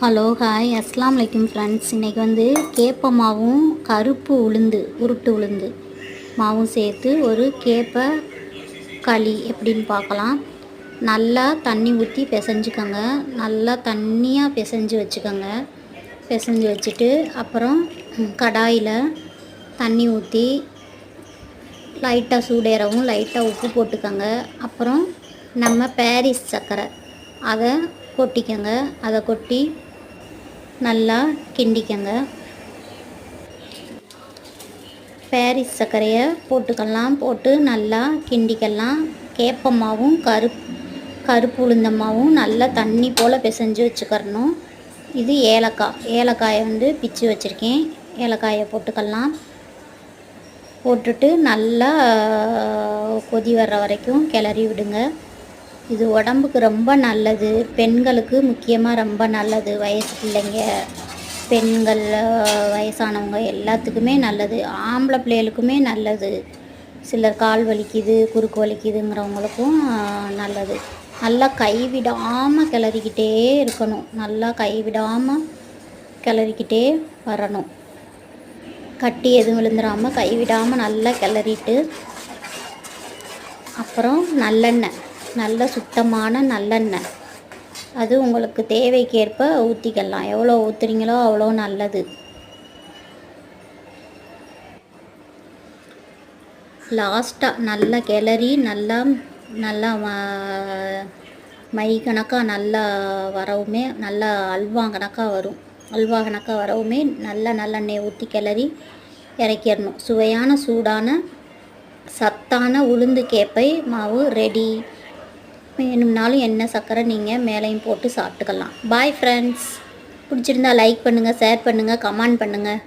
Hello hi அஸ்லாம் வலைக்கும் friends இன்றைக்கி வந்து கேப்ப மாவும் கருப்பு உளுந்து உருட்டு உளுந்து மாவும் சேர்த்து ஒரு கேப்பை களி எப்படின்னு பார்க்கலாம். நல்லா தண்ணி ஊற்றி பிசைஞ்சுக்கோங்க. நல்லா தண்ணியாக பிசைஞ்சு வச்சுக்கோங்க. பிசைஞ்சு வச்சுட்டு அப்புறம் கடாயில் தண்ணி ஊற்றி லைட்டாக சூடேறவும் லைட்டாக உப்பு போட்டுக்கோங்க. அப்புறம் நம்ம பாரிஸ் சர்க்கரை அதை கொட்டிக்கோங்க. அதை கொட்டி நல்லா கிண்டிக்கங்க. பாரிஸ் சர்க்கரையை போட்டுக்கலாம் போட்டு நல்லா கிண்டிக்கலாம். கேப்பமாவும் கருப் கருப்பு உளுந்தமாவும் நல்லா தண்ணி போல் பிசைஞ்சு வச்சுக்கிறணும். இது ஏலக்காய் ஏலக்காயை வந்து பிச்சு வச்சுருக்கேன். ஏலக்காயை போட்டுக்கலாம். போட்டுட்டு நல்லா கொதி வர்ற வரைக்கும் கிளறி விடுங்க. இது உடம்புக்கு ரொம்ப நல்லது. பெண்களுக்கு முக்கியமாக ரொம்ப நல்லது. வயசு பிள்ளைங்க பெண்கள் வயசானவங்க எல்லாத்துக்குமே நல்லது. ஆம்பளை பிள்ளைகளுக்குமே நல்லது. சிலர் கால் வலிக்குது குறுக்கு வலிக்குதுங்கிறவங்களுக்கும் நல்லது. நல்லா கைவிடாமல் கிளறிக்கிட்டே இருக்கணும். நல்லா கைவிடாமல் கிளறிக்கிட்டே வரணும். கட்டி எதுவும் விழுந்துடாமல் கைவிடாமல் நல்லா கிளறிட்டு அப்புறம் நல்லெண்ணெய். நல்ல சுத்தமான நல்லெண்ணெய். அது உங்களுக்கு தேவைக்கேற்ப ஊற்றிக்கலாம் எவ்வளோ ஊற்றுறீங்களோ அவ்வளோ நல்லது. லாஸ்ட்டாக நல்லா கிளறி நல்லா நல்லா மை கணக்காக நல்லா வரவுமே நல்லா அல்வா கணக்காக வரும். அல்வா கணக்காக வரவுமே நல்லா நல்லெண்ணெய் ஊற்றி கிளறி இறக்கிடணும். சுவையான சூடான சத்தான உளுந்து கேப்பை மாவு ரெடி வேணும்னாலும் எண்ணெய் சர்க்கரை நீங்கள் மேலேயும் போட்டு சாப்பிட்டுக்கலாம். பாய் ஃப்ரெண்ட்ஸ் பிடிச்சிருந்தா லைக் பண்ணுங்கள் ஷேர் பண்ணுங்கள் கமெண்ட் பண்ணுங்கள்